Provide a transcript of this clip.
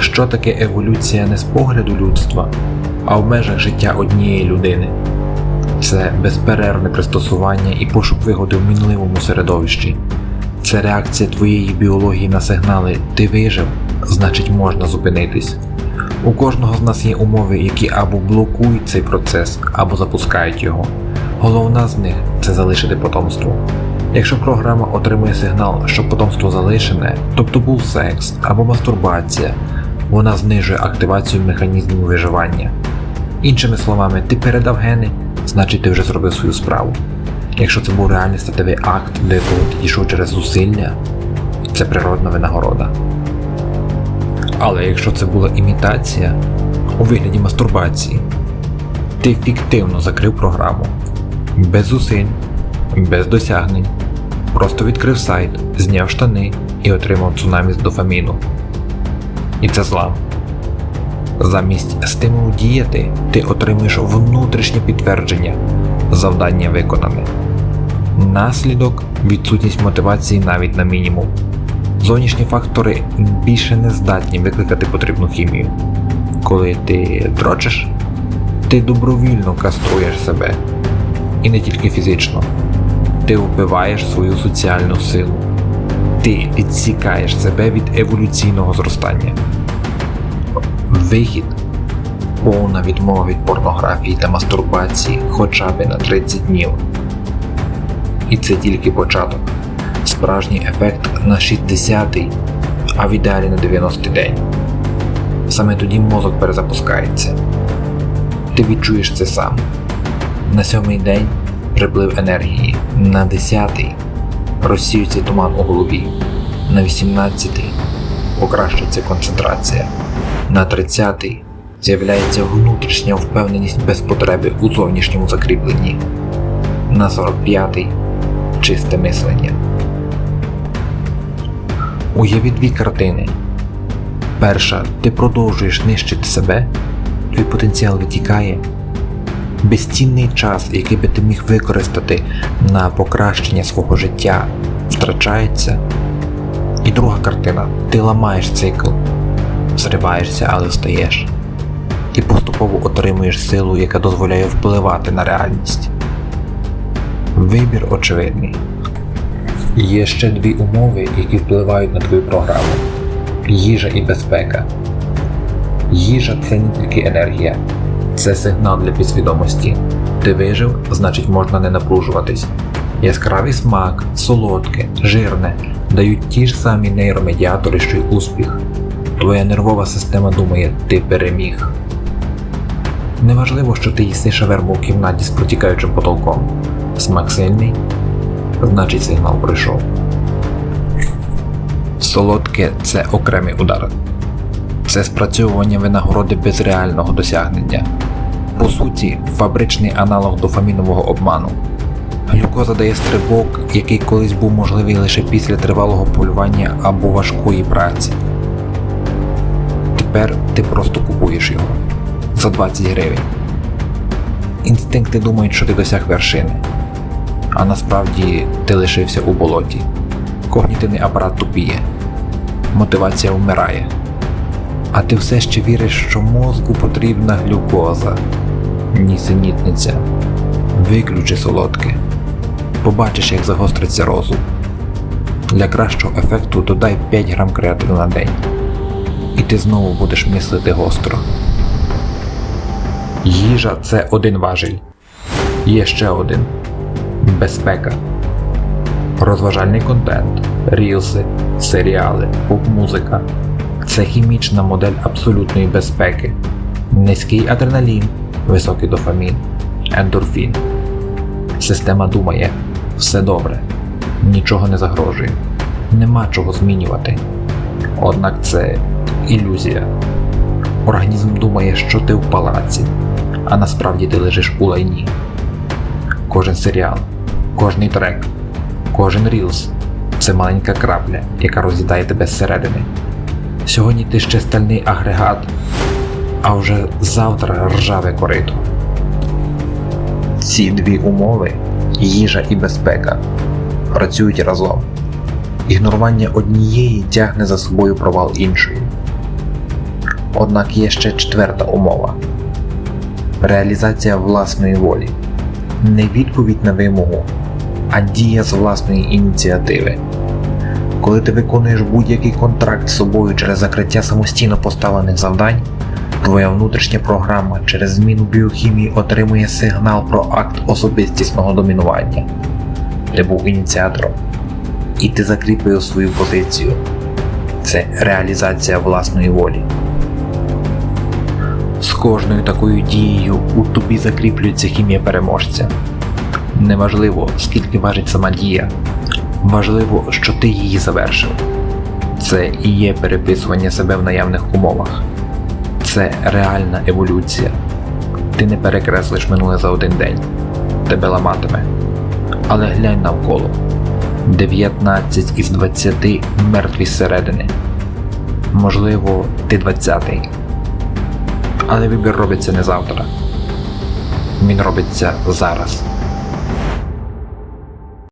що таке еволюція не з погляду людства, а в межах життя однієї людини. Це безперервне пристосування і пошук вигоди в мінливому середовищі. Це реакція твоєї біології на сигнали ти вижив, значить можна зупинитись. У кожного з нас є умови, які або блокують цей процес, або запускають його. Головна з них це залишити потомство. Якщо програма отримує сигнал, що потомство залишене, тобто був секс або мастурбація, вона знижує активацію механізмів виживання. Іншими словами, ти передав гени, значить ти вже зробив свою справу. Якщо це був реальний статевий акт, до якого ти дійшов через зусилля, це природна винагорода. Але якщо це була імітація у вигляді мастурбації, ти фіктивно закрив програму. Без зусиль, без досягнень. Просто відкрив сайт, зняв штани і отримав цунамі з дофаміну. І це злам. Замість стимулу діяти, ти отримуєш внутрішнє підтвердження, завдання виконане. Наслідок відсутність мотивації навіть на мінімум. Зовнішні фактори більше не здатні викликати потрібну хімію. Коли ти дрочиш, ти добровільно каструєш себе. І не тільки фізично. Ти вбиваєш свою соціальну силу. Ти відсікаєш себе від еволюційного зростання. Вихід повна відмова від порнографії та мастурбації хоча б на 30 днів. І це тільки початок. Справжній ефект на 60-й, а в ідеалі на 90-й день. Саме тоді мозок перезапускається. Ти відчуєш це сам. На сьомий день приплив енергії, на 10-й розсіюється туман у голові, на 18-й покращується концентрація, на 30-й з'являється внутрішня впевненість без потреби у зовнішньому закріпленні, на 45-й чисте мислення. Уяви дві картини. Перша, ти продовжуєш нищити себе, твій потенціал витікає. Безцінний час, який би ти міг використати на покращення свого життя, втрачається. І друга картина ти ламаєш цикл, зриваєшся, але встаєш. І поступово отримуєш силу, яка дозволяє впливати на реальність. Вибір очевидний. Є ще дві умови, які впливають на твою програму: їжа і безпека. Їжа це не тільки енергія, це сигнал для підсвідомості. Ти вижив, значить можна не напружуватись. Яскравий смак, солодке, жирне дають ті ж самі нейромедіатори, що й успіх. Твоя нервова система думає, ти переміг. Неважливо, що ти їси шаверму в кімнаті з протікаючим потолком. Смак сильний, значить сигнал пройшов. Солодке це окремий удар. Це спрацьовування винагороди без реального досягнення. По суті, фабричний аналог дофамінового обману. Глюкоза дає стрибок, який колись був можливий лише після тривалого полювання або важкої праці. Тепер ти просто купуєш його за 20 гривень. Інстинкти думають, що ти досяг вершини, а насправді ти лишився у болоті. Когнітивний апарат тупіє, мотивація вмирає. А ти все ще віриш, що мозку потрібна глюкоза. Нісенітниця. Виключи солодке. Побачиш, як загостриться розум. Для кращого ефекту додай 5 грам креатину на день. І ти знову будеш мислити гостро. Їжа це один важіль. Є ще один безпека. Розважальний контент, рілси, серіали, поп-музика це хімічна модель абсолютної безпеки. Низький адреналін, високий дофамін, ендорфін. Система думає, все добре, нічого не загрожує, нема чого змінювати. Однак це ілюзія. Організм думає, що ти в палаці, а насправді ти лежиш у лайні. Кожен серіал, кожний трек, кожен рілс це маленька крапля, яка роз'їдає тебе зсередини. Сьогодні ти ще стальний агрегат, а вже завтра ржаве корито. Ці дві умови їжа і безпека працюють разом. Ігнорування однієї тягне за собою провал іншої. Однак є ще четверта умова реалізація власної волі. Не відповідь на вимогу, а дія з власної ініціативи. Коли ти виконуєш будь-який контракт з собою через закриття самостійно поставлених завдань, твоя внутрішня програма через зміну біохімії отримує сигнал про акт особистісного домінування. Ти був ініціатором, і ти закріпив свою позицію. Це реалізація власної волі. З кожною такою дією у тобі закріплюється хімія переможця. Неважливо, скільки важить сама дія, важливо, що ти її завершив. Це і є переписування себе в наявних умовах. Це реальна еволюція. Ти не перекреслиш минуле за один день, тебе ламатиме. Але глянь навколо. 19 із 20 мертві зсередини. Можливо, ти 20-й. Але вибір робиться не завтра. Він робиться зараз.